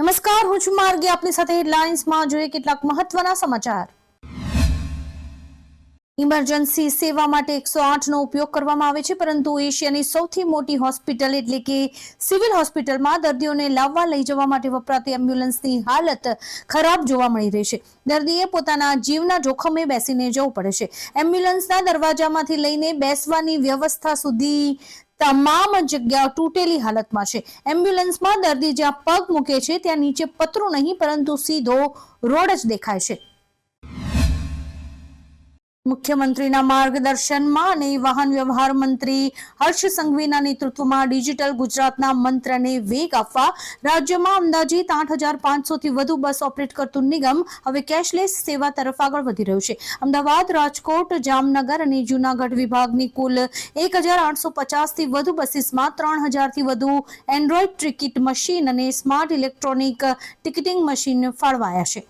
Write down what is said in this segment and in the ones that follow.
નમસ્કાર, હું છું માર્ગી. આપની સાથે હેડલાઇન્સમાં જોઈએ કેટલાક મહત્વના સમાચાર. ઇમરજન્સી સેવા માટે એકસો આઠનો ઉપયોગ કરવામાં આવે છે, પરંતુ એશિયાની સૌથી મોટી હોસ્પિટલ એટલે કે સિવિલ હોસ્પિટલમાં દર્દીઓને લાવવા લઈ જવા માટે વપરાતી એમ્બ્યુલન્સની હાલત ખરાબ જોવા મળી રહી છે. દર્દીએ પોતાના જીવના જોખમે બેસીને જવું પડે છે. એમ્બ્યુલન્સના દરવાજામાંથી લઈને બેસવાની વ્યવસ્થા સુધી તમામ જગ્યાઓ તૂટેલી હાલતમાં છે. એમ્બ્યુલન્સમાં દર્દી જ્યાં પગ મૂકે છે, ત્યાં નીચે પતરું નહીં, પરંતુ સીધો રોડ જ દેખાય છે. મુખ્યમંત્રીના માર્ગદર્શનમાં અને વાહન વ્યવહાર મંત્રી હર્ષ સંઘવીના નેતૃત્વમાં ડિજિટલ ગુજરાતના મંત્રને વેગ આપવા રાજ્યમાં અંદાજિત આઠ હજાર પાંચસોથી વધુ બસ ઓપરેટ કરતું નિગમ હવે કેશલેસ સેવા તરફ આગળ વધી રહ્યું છે. અમદાવાદ, રાજકોટ, જામનગર અને જૂનાગઢ વિભાગની કુલ એક હજાર આઠસો પચાસથી વધુ બસીસમાં ત્રણ હજારથી વધુ એન્ડ્રોઈડ ટિકિટ મશીન અને સ્માર્ટ ઇલેક્ટ્રોનિક ટિકિટિંગ મશીન ફાળવાયા છે.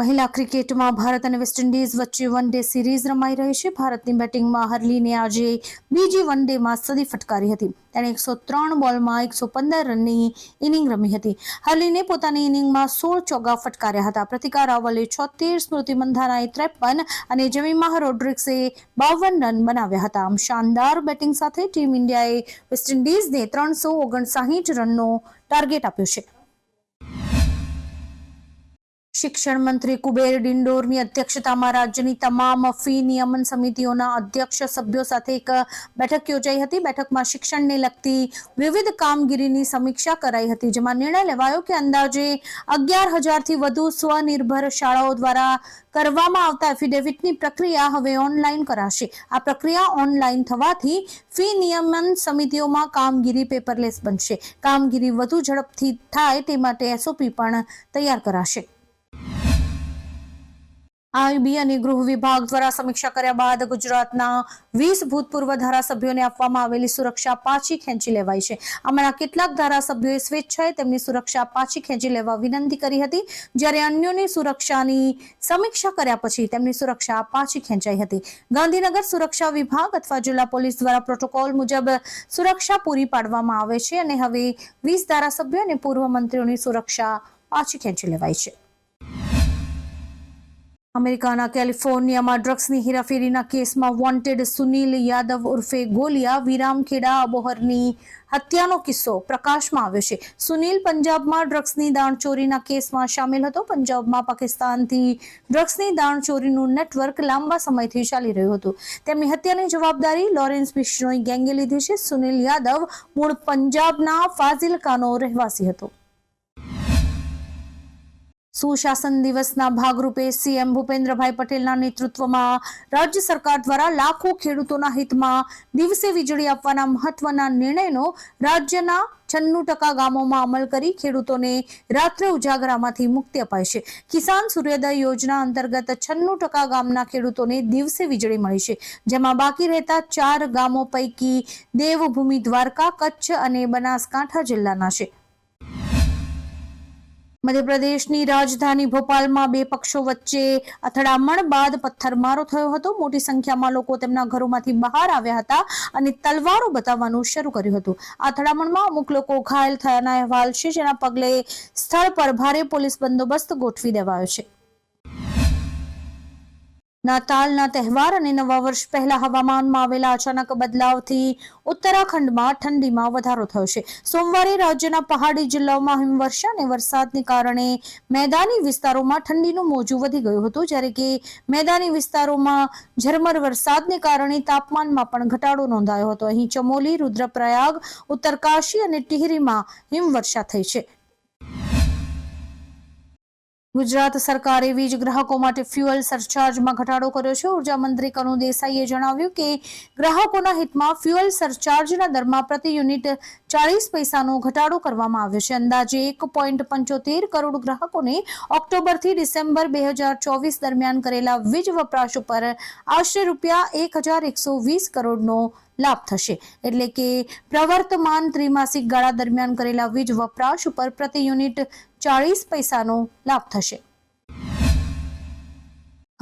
મહિલા ક્રિકેટમાં ભારત અને વેસ્ટ ઇન્ડિઝ વચ્ચે વન ડે સિરીઝ રમાઈ રહી છે. ભારતની બેટિંગમાં હર્લીને આજે બીજી વન ડેમાં સદી ફટકારી હતી. તેણે એકસો ત્રણ બોલમાં એકસો પંદર રનની ઇનિંગ રમી હતી. હર્લીને પોતાની ઇનિંગમાં સોળ ચોગ્ગા ફટકાર્યા હતા. પ્રતિકાર રાવલે છોતેર સ્મૃતિ મંધાનાએ ત્રેપન અને જેમીમાહ રોડ્રિક્સે બાવન રન બનાવ્યા હતા. આમ શાનદાર બેટિંગ સાથે ટીમ ઇન્ડિયાએ વેસ્ટ ઇન્ડિઝને ત્રણસો ઓગણસાહીઠ રનનો ટાર્ગેટ આપ્યો છે. શિક્ષણ મંત્રી કુબેર ડિંડોરની અધ્યક્ષતામાં રાજ્યની તમામ ફી નિયમન સમિતિઓના અધ્યક્ષ સભ્યો સાથે એક બેઠક યોજાઈ હતી. બેઠકમાં શિક્ષણને લગતી વિવિધ કામગીરીની સમીક્ષા કરાઈ હતી, જેમાં નિર્ણય લેવાયો કે અંદાજે અગિયાર હજારથી વધુ સ્વનિર્ભર શાળાઓ દ્વારા કરવામાં આવતા એફિડેવિટની પ્રક્રિયા હવે ઓનલાઈન કરાશે. આ પ્રક્રિયા ઓનલાઈન થવાથી ફી નિયમન સમિતિઓમાં કામગીરી પેપરલેસ બનશે. કામગીરી વધુ ઝડપથી થાય તે માટે એસઓપી પણ તૈયાર કરાશે. આઈબી અને ગૃહ વિભાગ દ્વારા સમીક્ષા કર્યા બાદ ગુજરાતના વીસ ભૂતપૂર્વ ધારાસભ્યોને આપવામાં આવેલી સુરક્ષા પાછી ખેંચી લેવાઈ છે. આમાંના કેટલાક ધારાસભ્યોએ સ્વેચ્છાએ તેમની સુરક્ષા પાછી ખેંચી લેવા વિનંતી કરી હતી. જ્યારે અન્યોની સુરક્ષાની સમીક્ષા કર્યા પછી તેમની સુરક્ષા પાછી ખેંચાઈ હતી. ગાંધીનગર સુરક્ષા વિભાગ અથવા જિલ્લા પોલીસ દ્વારા પ્રોટોકોલ મુજબ સુરક્ષા પૂરી પાડવામાં આવે છે અને હવે વીસ ધારાસભ્યો અને પૂર્વ મંત્રીઓની સુરક્ષા પાછી ખેંચી લેવાઈ છે. અમેરિકાના કેલિફોર્નિયામાં ડ્રગ્સની હેરાફેરીના કેસમાં વોન્ટેડ સુનિલ યાદવ ઉર્ફે ગોલિયા વિરામખેડા અબોહરની હત્યાનો કિસ્સો પ્રકાશમાં આવ્યો છે. સુનિલ પંજાબમાં ડ્રગ્સની દાણચોરીના કેસમાં સામેલ હતો. પંજાબમાં પાકિસ્તાનથી ડ્રગ્સની દાણચોરીનું નેટવર્ક લાંબા સમયથી ચાલી રહ્યું હતું. તેમની હત્યાની જવાબદારી લોરેન્સ બિશ્નોઈ ગેંગે લીધી છે. સુનિલ યાદવ મૂળ પંજાબના ફાઝિલકાનો રહેવાસી હતો. સુશાસન દિવસના ભાગરૂપે સીએમ ભૂપેન્દ્રભાઈ પટેલના નેતૃત્વમાં રાજ્ય સરકાર દ્વારા લાખો ખેડૂતોના હિતમાં દિવસે વીજળી આપવાના મહત્વના નિર્ણયનો રાજ્યના છન્નું ટકા ગામોમાં અમલ કરી ખેડૂતોને રાત્રે ઉજાગરામાંથી મુક્તિ અપાય છે. કિસાન સૂર્યોદય યોજના અંતર્ગત છન્નું ટકા ગામના ખેડૂતોને દિવસે વીજળી મળી છે. જેમાં બાકી રહેતા ચાર ગામો પૈકી દેવભૂમિ દ્વારકા, કચ્છ અને બનાસકાંઠા જિલ્લાના છે. મધ્યપ્રદેશની રાજધાની ભોપાલમાં બે પક્ષો વચ્ચે અથડામણ બાદ પથ્થરમારો થયો હતો. મોટી સંખ્યામાં લોકો તેમના ઘરોમાંથી બહાર આવ્યા હતા અને તલવારો બતાવવાનું શરૂ કર્યું હતું. આ અથડામણમાં અમુક લોકો ઘાયલ થયાના અહેવાલ છે, જેના પગલે સ્થળ પર ભારે પોલીસ બંદોબસ્ત ગોઠવી દેવાયો છે. નાતાલના તહેવાર અને નવા વર્ષ પહેલા હવામાનમાં આવેલા અચાનક બદલાવથી ઉત્તરાખંડમાં ઠંડીમાં વધારો થયો છે. સોમવારે રાજ્યના પહાડી જિલ્લાઓમાં હિમવર્ષા અને વરસાદને કારણે મેદાની વિસ્તારોમાં ઠંડીનું મોજું વધી ગયું હતું, જ્યારે કે મેદાની વિસ્તારોમાં ઝરમર વરસાદને કારણે તાપમાનમાં પણ ઘટાડો નોંધાયો હતો. અહીં ચમોલી, રુદ્રપ્રયાગ, ઉત્તરકાશી અને ટિહરીમાં હિમવર્ષા થઈ છે. ગુજરાત સરકારે વીજ ગ્રાહકો માટે ફ્યુઅલ સરચાર્જમાં ઘટાડો કર્યો છે. ઊર્જા મંત્રી કનુ દેસાઈએ જણાવ્યું કે ગ્રાહકોના હિતમાં ફ્યુઅલ સરચાર્જના દરમાં પ્રતિ યુનિટ ચાળીસ પૈસાનો ઘટાડો કરવામાં આવ્યો છે. અંદાજે એક પોઈન્ટ પંચોતેર કરોડ ગ્રાહકોને ઓક્ટોબરથી ડિસેમ્બર બે હજાર ચોવીસ દરમિયાન કરેલા વીજ વપરાશ ઉપર આશરે રૂપિયા એક હજાર એકસો વીસ કરોડનો લાભ થશે. એટલે કે પ્રવર્તમાન ત્રિમાસિક ગાળા દરમિયાન કરેલા વીજ વપરાશ ઉપર પ્રતિ યુનિટ ચાળીસ પૈસાનો લાભ થશે.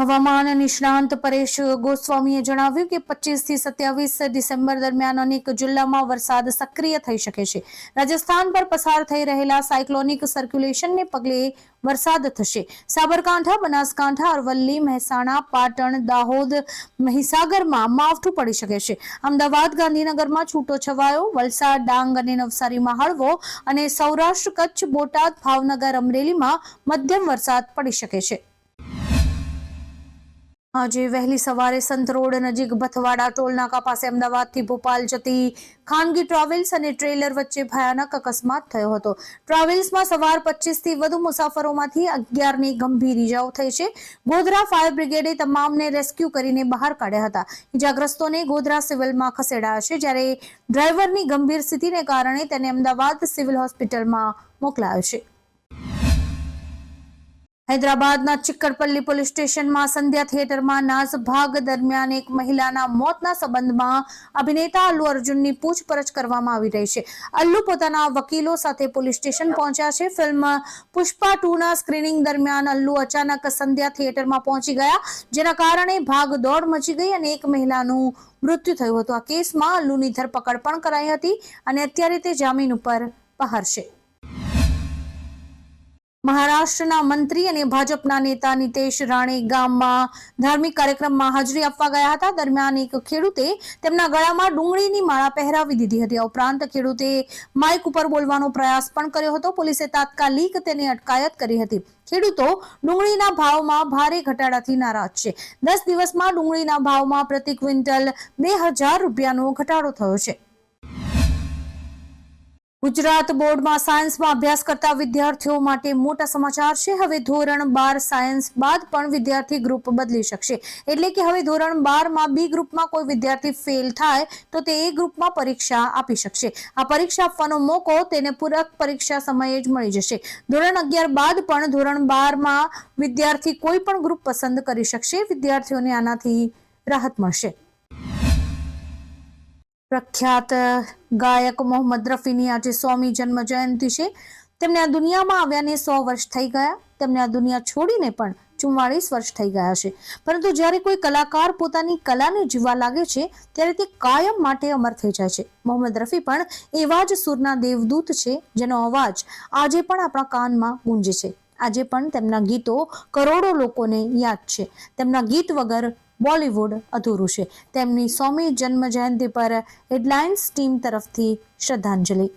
હવામાન નિષ્ણાંત પરેશ ગોસ્વામીએ જણાવ્યું કે પચીસથી સત્યાવીસ ડિસેમ્બર દરમિયાન અનેક જિલ્લામાં વરસાદ સક્રિય થઈ શકે છે. રાજસ્થાન પર પસાર થઈ રહેલા સાયક્લોનિક સર્ક્યુલેશનને પગલે વરસાદ થશે. સાબરકાંઠા, બનાસકાંઠા, અરવલ્લી, મહેસાણા, પાટણ, દાહોદ, મહીસાગરમાં માવઠું પડી શકે છે. અમદાવાદ, ગાંધીનગરમાં છૂટો છવાયો વલસાડ, ડાંગ અને નવસારીમાં હળવો અને સૌરાષ્ટ્ર, કચ્છ, બોટાદ, ભાવનગર, અમરેલીમાં મધ્યમ વરસાદ પડી શકે છે. આજે વહેલી સવારે સંત રોડ નજીક ભથવાડા ટોલનાકા પાસે અમદાવાદથી ભોપાલ જતી ખાનગી ટ્રાવેલ્સ અને ટ્રેલર વચ્ચે ભયાનક અકસ્માત થયો હતો. ટ્રાવેલ્સમાં સવાર પચીસથી વધુ મુસાફરોમાંથી અગિયારની ગંભીર ઇજાઓ થઈ છે. ગોધરા ફાયર બ્રિગેડે તમામને રેસ્ક્યુ કરીને બહાર કાઢ્યા હતા. ઇજાગ્રસ્તોને ગોધરા સિવિલમાં ખસેડાયા છે, જ્યારે ડ્રાઈવરની ગંભીર સ્થિતિને કારણે તેને અમદાવાદ સિવિલ હોસ્પિટલમાં મોકલાયો છે. હૈદરાબાદના ચિક્કરપલ્લી પોલીસ સ્ટેશનમાં સંધ્યા થિયેટરમાં નાસ ભાગ દરમિયાન એક મહિલાના મોતના સંબંધમાં અભિનેતા અલ્લુ અર્જુનની પૂછપરછ કરવામાં આવી રહી છે. અલ્લુ પોતાના વકીલો સાથે પોલીસ સ્ટેશન પહોંચ્યા છે. ફિલ્મ પુષ્પા ટુ ના સ્ક્રીનિંગ દરમિયાન અલ્લુ અચાનક સંધ્યા થિયેટરમાં પહોંચી ગયા, જેના કારણે ભાગ દોડ મચી ગઈ અને એક મહિલાનું મૃત્યુ થયું હતું. આ કેસમાં અલ્લુની ધરપકડ પણ કરાઈ હતી અને અત્યારે તે જામીન ઉપર બહાર છે. મહારાષ્ટ્રના મંત્રી અને ભાજપના નેતા નીતેશ રાણે ગામમાં ધાર્મિક કાર્યક્રમમાં હાજરી આપવા ગયા હતા. દરમિયાન એક ખેડૂતે તેમના ગળામાં ડુંગળીની માળા પહેરાવી દીધી હતી. ઉપરાંત ખેડૂતે માઇક ઉપર બોલવાનો પ્રયાસ પણ કર્યો હતો. પોલીસે તાત્કાલિક તેની અટકાયત કરી હતી. ખેડૂતો ડુંગળીના ભાવમાં ભારે ઘટાડાથી નારાજ છે. દસ દિવસમાં ડુંગળીના ભાવમાં પ્રતિ ક્વિન્ટલ બે રૂપિયાનો ઘટાડો થયો છે. ગુજરાત બોર્ડમાં સાયન્સમાં અભ્યાસ કરતા વિદ્યાર્થીઓ માટે મોટા સમાચાર છે. હવે ધોરણ બાર સાયન્સ બાદ પણ વિદ્યાર્થી ગ્રુપ બદલી શકશે. એટલે કે હવે ધોરણ બારમાં બી ગ્રુપમાં કોઈ વિદ્યાર્થી ફેલ થાય તો તે એ ગ્રુપમાં પરીક્ષા આપી શકશે. આ પરીક્ષા આપવાનો મોકો તેને પૂરક પરીક્ષા સમયે જ મળી જશે. ધોરણ અગિયાર બાદ પણ ધોરણ બારમાં વિદ્યાર્થી કોઈ પણ ગ્રુપ પસંદ કરી શકશે. વિદ્યાર્થીઓને આનાથી રાહત મળશે. પ્રખ્યાત ગાયક મોહમ્મદ રફીની આજે સોમી જન્મ જયંતિ છે. તેમને આ દુનિયામાં આવ્યાને સો વર્ષ થઈ ગયા. તેમને આ દુનિયા છોડીને પણ ચુમ્માળીસ વર્ષ થઈ ગયા છે. પરંતુ જ્યારે કોઈ કલાકાર પોતાની કલાને જીવવા લાગે છે, ત્યારે તે કાયમ માટે અમર થઈ જાય છે. મોહમ્મદ રફી પણ એવા જ સુરના દેવદૂત છે, જેનો અવાજ આજે પણ આપણા કાનમાં ગુંજે છે. આજે પણ તેમના ગીતો કરોડો લોકોને યાદ છે. તેમના ગીત વગર બોલિવૂડ અધૂરું છે. તેમની સોમી જન્મ જયંતિ પર હેડલાઇન્સ ટીમ તરફથી શ્રદ્ધાંજલિ.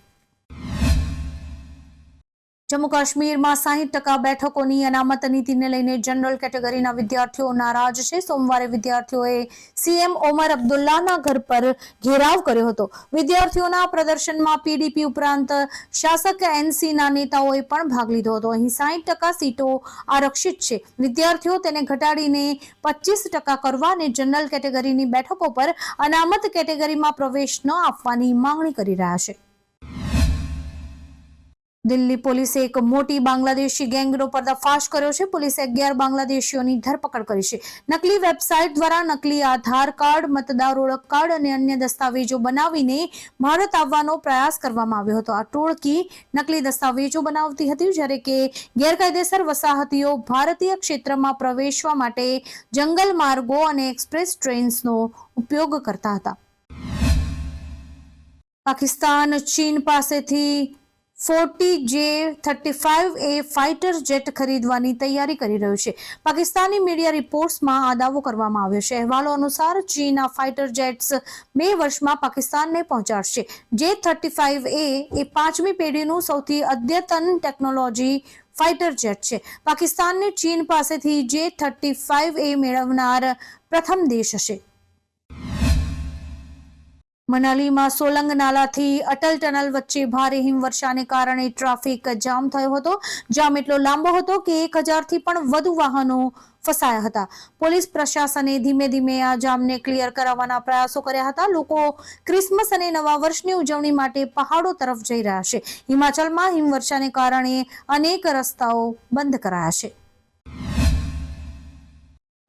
જમ્મુ કાશ્મીરમાં સાહીઠ ટકા બેઠકોની અનામત નીતિને લઈને જનરલ કેટેગરીના વિદ્યાર્થીઓ નારાજ છે. સોમવારે વિદ્યાર્થીઓએ સીએમ ઓમર અબ્દુલ્લાના ઘર પર ઘેરાવ કર્યો હતો. વિદ્યાર્થીઓના પ્રદર્શનમાં પીડીપી ઉપરાંત શાસક એનસીના નેતાઓએ પણ ભાગ લીધો હતો. અહીં સાહીઠ ટકા સીટો આરક્ષિત છે. વિદ્યાર્થીઓ તેને ઘટાડીને પચીસ ટકા કરવા અને જનરલ કેટેગરીની બેઠકો પર અનામત કેટેગરીમાં પ્રવેશ ન આપવાની માંગણી કરી રહ્યા છે. દિલ્હી પોલીસે એક મોટી બાંગ્લાદેશી ગેંગનો પર્દાફાશ કર્યો છે. પોલીસે અગિયાર બાંગ્લાદેશીઓની ધરપકડ કરી છે. નકલી વેબસાઇટ દ્વારા નકલી આધાર કાર્ડ, મતદાર ઓળખ કાર્ડ અને અન્ય દસ્તાવેજો બનાવીને ભારત આવવાનો પ્રયાસ કરવામાં આવ્યો હતો. આ ટોળકી નકલી દસ્તાવેજો બનાવતી હતી, જ્યારે કે ગેરકાયદેસર વસાહતીઓ ભારતીય ક્ષેત્રમાં પ્રવેશવા માટે જંગલ માર્ગો અને એક્સપ્રેસ ટ્રેન્સનો ઉપયોગ કરતા હતા. પાકિસ્તાન ચીન પાસેથી forty J thirty five A fighter jet ખરીદવાની તૈયારી કરી રહ્યું છે. પાકિસ્તાની મીડિયા રિપોર્ટ્સમાં આ દાવો કરવામાં આવ્યો છે. અહેવાલો અનુસાર ચીન આ ફાઇટર જેટ્સ બે વર્ષમાં પાકિસ્તાનને પહોંચાડશે. જે થર્ટી ફાઇવ એ એ પાંચમી પેઢીનું સૌથી અદ્યતન ટેકનોલોજી ફાઇટર જેટ છે. પાકિસ્તાનને ચીન પાસેથી જે થર્ટી ફાઇવ એ મેળવનાર પ્રથમ દેશ હશે. મનાલીમાં સોલંગ નાલાથી અટલ ટનલ વચ્ચે ભારે હિમવર્ષાને કારણે ટ્રાફિક જામ થયો હતો. જામ એટલો લાંબો હતો કે એક હજારથી પણ વધુ વાહનો ફસાયા હતા. પોલીસ પ્રશાસને ધીમે ધીમે આ જામને ક્લિયર કરાવવાના પ્રયાસો કર્યા હતા. લોકો ક્રિસમસ અને નવા વર્ષની ઉજવણી માટે પહાડો તરફ જઈ રહ્યા છે. હિમાચલમાં હિમવર્ષાને કારણે અનેક રસ્તાઓ બંધ કરાયા છે.